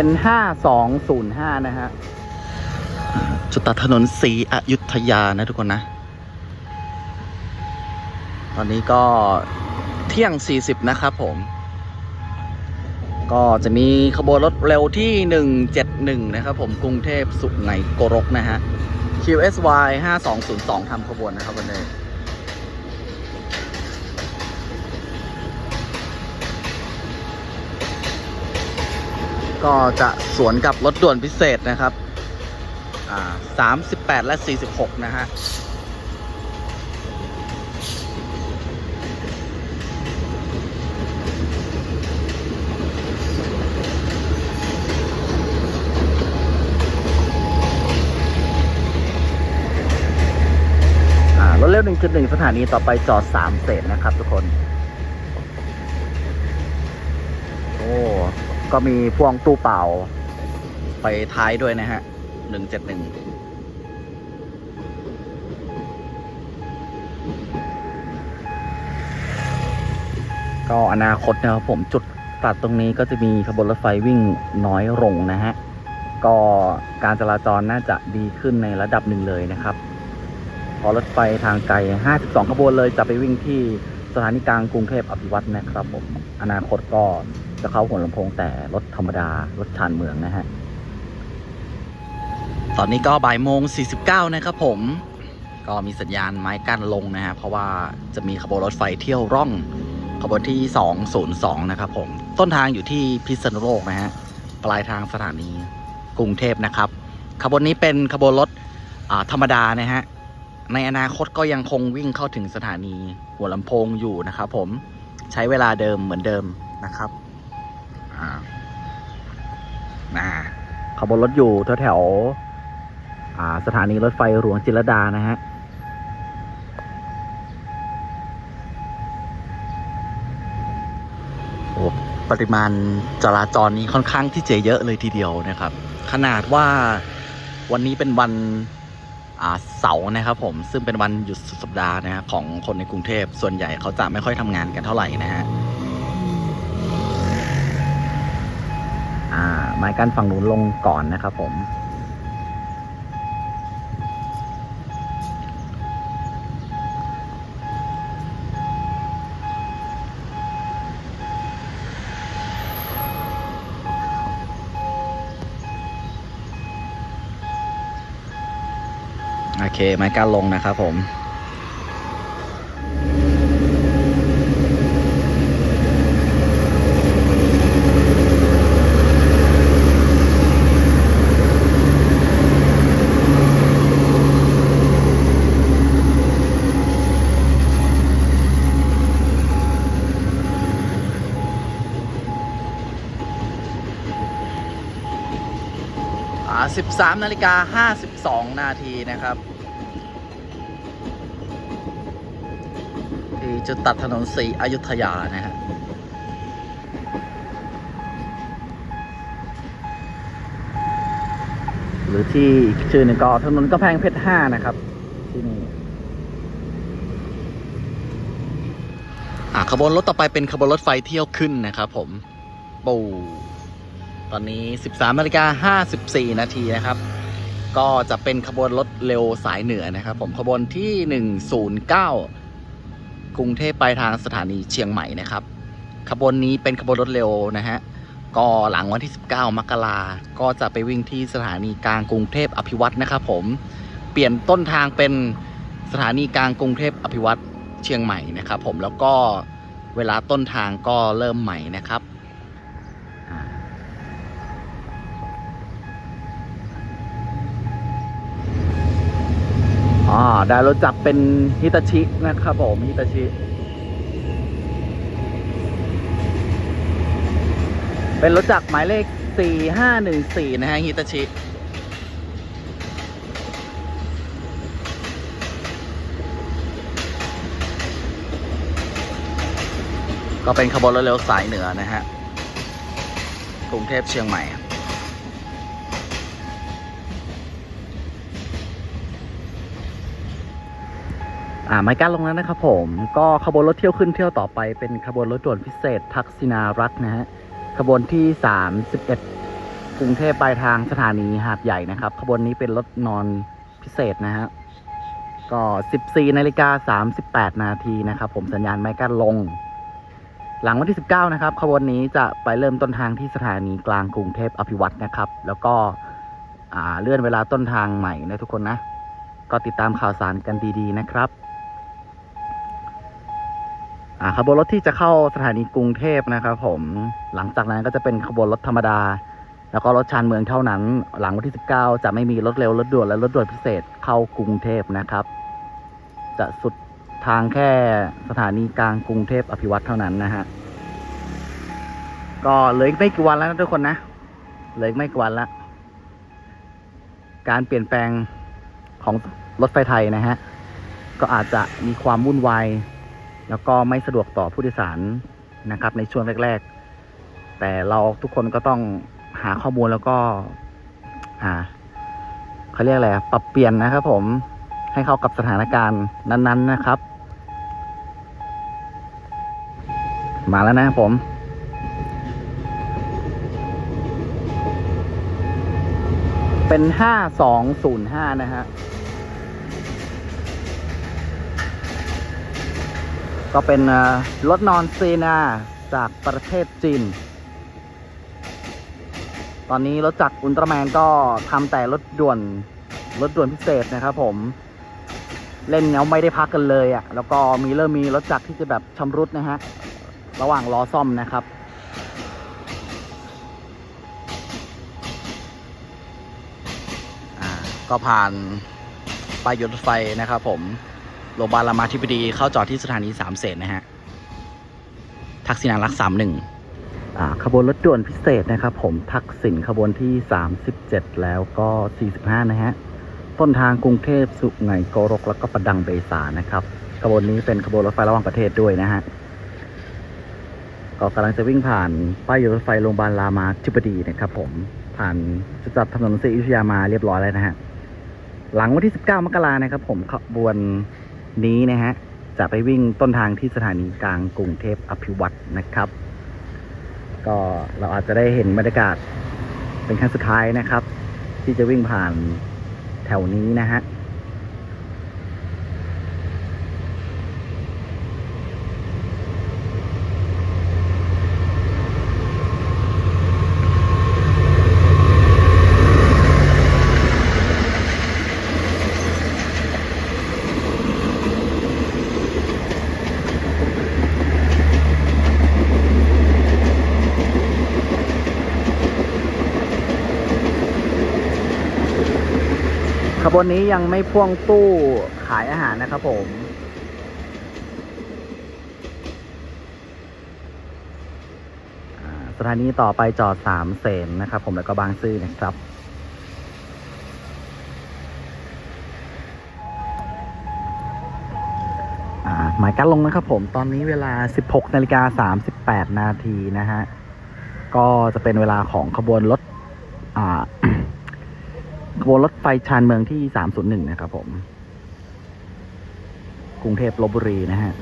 เป็น5205นย์ห้านะฮะ จุดตัดถนนศรีอยุธยานะทุกคนนะ ตอนนี้ก็เที่ยง40นะครับผม ก็จะมีขบวนรถเร็วที่171นะครับผมกรุงเทพสุไหงโกรกนะฮะ QSY 5202ทำขบวนนะครับวันนี้ ก็จะสวนกับรถด่วนพิเศษนะครับอ่า38แปดและ46นะฮะรถเร็ว1.1 สถานีต่อไปจอด 3 เศษนะครับทุกคน โอ้ ก็มีพวงตู้เปล่า ไปท้ายด้วยนะฮะ171ก็อนาคตนะครับผมจุดตัดตรงนี้ก็จะมีขบวนรถไฟวิ่งน้อยลงนะฮะ ก็การจราจรน่าจะดีขึ้นในระดับหนึ่งเลยนะครับ พอรถไฟทางไกล 52 ขบวนเลยจะไปวิ่งที่ ถานีกลางกรุงเทพอภิวัตนะครับผมอนาคตก็จะเข้าหัวลำโพงแต่รถธรรมดารถชานเมืองนะฮะ ตอนนี้ก็บ่ายโมง 49 นะครับผม ก็มีสัญญาณไม้กั้นลงนะฮะ เพราะว่าจะมีขบวนรถไฟเที่ยวร่องขบวนที่ 202 นะครับผม ต้นทางอยู่ที่พิษณุโลกนะฮะ ปลายทางสถานีกรุงเทพนะครับ ขบวนนี้เป็นขบวนรถธรรมดานะฮะ ในอนาคตก็ยังคงวิ่งเข้าถึงสถานีหัวลำโพงอยู่นะครับผมใช้เวลาเดิมเหมือนเดิมนะครับอ่าอ่าขบวนรถอยู่แถวๆอ่าสถานีรถไฟหลวงจิรดานะฮะโอ้ปริมาณจราจรนี้ค่อนข้างที่จะเยอะเลยทีเดียวนะครับ ขนาดว่าวันนี้เป็นวันอ่า เสาร์นะครับผมซึ่งเป็นวันหยุดสุดสัปดาห์นะฮะของคนในกรุงเทพส่วนใหญ่เขาจะไม่ค่อยทำงานกันเท่าไหร่นะฮะอ่าไม้กั้นฝั่งนู้นลงก่อนนะครับผม อเคไม้กั้นลงนะครับผมอ่า13นาฬิกา52 นาทีนะครับ จุดตัดถนนสีอยุธยานะฮะหรือที่ชื่อหนึ่งก็ถนนกำแพงเพชรห้านะครับ ที่นี่อ่าขบวนรถต่อไปเป็นขบวนรถไฟเที่ยวขึ้นนะครับผมปูตอนนี้ 13นาฬิกา54 นาทีนะครับ ก็จะเป็นขบวนรถเร็วสายเหนือนะครับ ผมขบวนที่ 109 กรุงเทพปลายทางสถานีเชียงใหม่นะครับ ขบวนนี้เป็นขบวนรถเร็วนะฮะก็หลังวันที่ 19 มกราก็จะไปวิ่งที่สถานีกลางกรุงเทพอภิวัตนะครับผมเปลี่ยนต้นทางเป็นสถานีกลางกรุงเทพอภิวัตเชียงใหม่นะครับผมแล้วก็เวลาต้นทางก็เริ่มใหม่นะครับ อ่าได้รถจักรเป็นฮิตาชินะครับผมฮิตาชิเป็นรถจักรหมายเลข 4514 นะฮะฮิตาชิ ก็เป็นขบวนรถเร็วสายเหนือนะฮะ กรุงเทพเชียงใหม่ อ่าไม้กั้นลงแล้วนะครับผม ก็ขบวนรถเที่ยวขึ้นเที่ยวต่อไปเป็นขบวนรถด่วนพิเศษ ทักษินารักนะฮะขบวนที่ 31 กรุงเทพปลายทางสถานีหาดใหญ่นะครับ ขบวนนี้เป็นรถนอนพิเศษนะฮะก็ 14นาฬิกา38 นาทีนะครับผมสัญญาณไม้กั้นลง หลังวันที่ 19 นะครับ ขบวนนี้จะไปเริ่มต้นทางที่สถานีกลางกรุงเทพอภิวัตนะครับ แล้วก็อ่าเลื่อนเวลาต้นทางใหม่นะทุกคนนะ ก็ติดตามข่าวสารกันดีๆนะครับ อ่าขบวนรถที่จะเข้าสถานีกรุงเทพนะครับผมหลังจากนั้นก็จะเป็นขบวนรถธรรมดา แล้วก็รถชานเมืองเท่านั้น หลังวันที่ 19 จะไม่มีรถเร็วรถด่วนและรถด่วนพิเศษเข้ากรุงเทพนะครับ จะสุดทางแค่สถานีกลางกรุงเทพอภิวัตเท่านั้นนะฮะก็เหลืออีกไม่กี่วันแล้วนะทุกคนนะเหลืออีกไม่กี่วันละการเปลี่ยนแปลงของรถไฟไทยนะฮะก็อาจจะมีความวุ่นวาย แล้วก็ไม่สะดวกต่อผู้โดยสารนะครับ ในช่วงแรก ๆ แต่เราทุกคนก็ต้องหาข้อมูลแล้วก็อ่าเขาเรียกอะไรปรับเปลี่ยนนะครับ ผมให้เข้ากับสถานการณ์นั้น ๆนะครับ มาแล้วนะครับผมเป็นห้าสองศูนย์ห้านะฮะ ก็เป็นรถนอนซีนาจากประเทศจีน ตอนนี้รถจักรอุลตร้าแมนก็ทำแต่รถด่วน รถด่วนพิเศษนะครับผม เล่นเงาไม่ได้พักกันเลยอะ่ะ แล้วก็มีเริ่มมีรถจักรที่จะแบบชำรุดนะฮะ ระหว่างรอซ่อมนะครับอ่าก็ผ่านป้ายรถไฟนะครับผม โรงพยาบาลรามาธิบดีเข้าจอดที่สถานีสามเสนนะฮะ ทักษิณารักสามหนึ่งขบวนรถด่วนพิเศษนะครับ ผมทักษิณขบวนที่ 37 แล้วก็ 45 นะฮะ ต้นทางกรุงเทพสุไหงโกรกแล้วก็ประดังเบสานะครับ ขบวนนี้เป็นขบวนรถไฟระหว่างประเทศด้วยนะฮะก็กำลังจะวิ่งผ่านป้ายรถไฟโรงพยาบาลรามาธิบดีนะครับ ผมผ่านจุดจับถนนศรีอยุธยามาเรียบร้อยแล้วนะฮะหลังวันที่ 19 มกรานะครับ ผมขบวน นี้นะฮะ จะไปวิ่งต้นทางที่สถานีกลางกรุงเทพอภิวัตนะครับ ก็เราอาจจะได้เห็นบรรยากาศเป็นครั้งสุดท้ายนะครับ ที่จะวิ่งผ่านแถวนี้นะฮะ ขบวนนี้ยังไม่พ่วงตู้ขายอาหารนะครับผม สถานีต่อไปจอดสามเสนนะครับผมแล้วก็บางซื่อนะครับ หมายการลงนะครับผม ตอนนี้เวลา 16นาฬิกา38 นาทีนะฮะ ก็จะเป็นเวลาของขบวนรถอ่า บนรถไฟชานเมืองที่ 301 นะครับผม กรุงเทพลบบุรีนะฮะ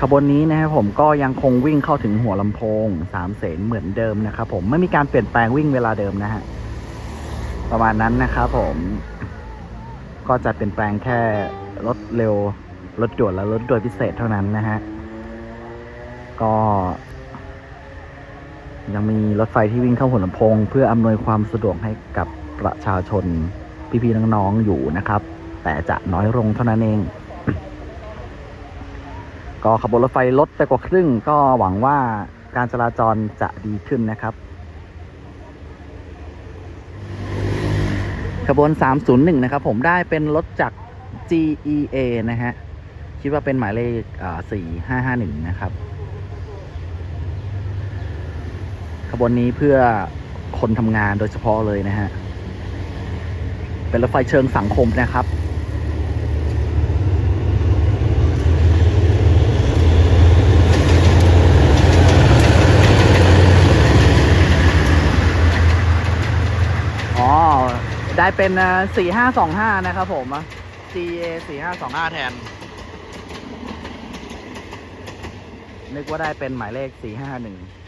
ขบวนนี้นะครับผมก็ยังคงวิ่งเข้าถึงหัวลำโพงสามเสนเหมือนเดิมนะครับผมไม่มีการเปลี่ยนแปลงวิ่งเวลาเดิมนะฮะ ประมาณนั้นนะครับผม ก็จะเปลี่ยนแปลงแค่รถเร็วรถด่วนและรถด่วนพิเศษเท่านั้นนะฮะ ก็ ยังมีรถไฟที่วิ่งเข้าหัวลำโพง เพื่ออำนวยความสะดวกให้กับประชาชนพี่ๆน้องๆอยู่นะครับ แต่จะน้อยลงเท่านั้นเอง ก็ขบวนรถไฟลดไปกว่าครึ่ง ก็หวังว่าการจราจรจะดีขึ้นนะครับ ขบวน 301 นะครับ ผมได้เป็นรถจาก GEA นะฮะ คิดว่าเป็นหมายเลข 4551 นะครับ ขบวนนี้เพื่อคนทำงานโดยเฉพาะเลยนะฮะ เป็นรถไฟเชิงสังคมนะครับ อ๋อ ได้เป็น 4525 นะครับผม CA 4525 แทน นึกว่าได้เป็นหมายเลข 451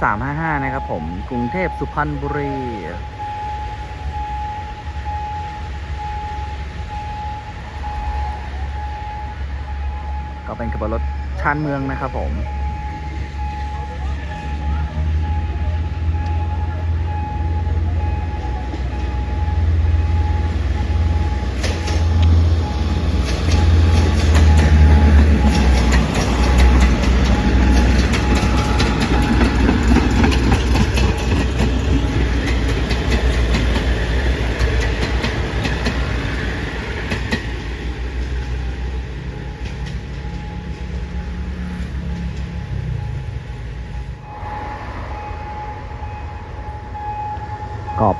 355 นะครับผม กรุงเทพสุพรรณบุรี ก็เป็นขบวนรถชานเมืองนะครับผม ก็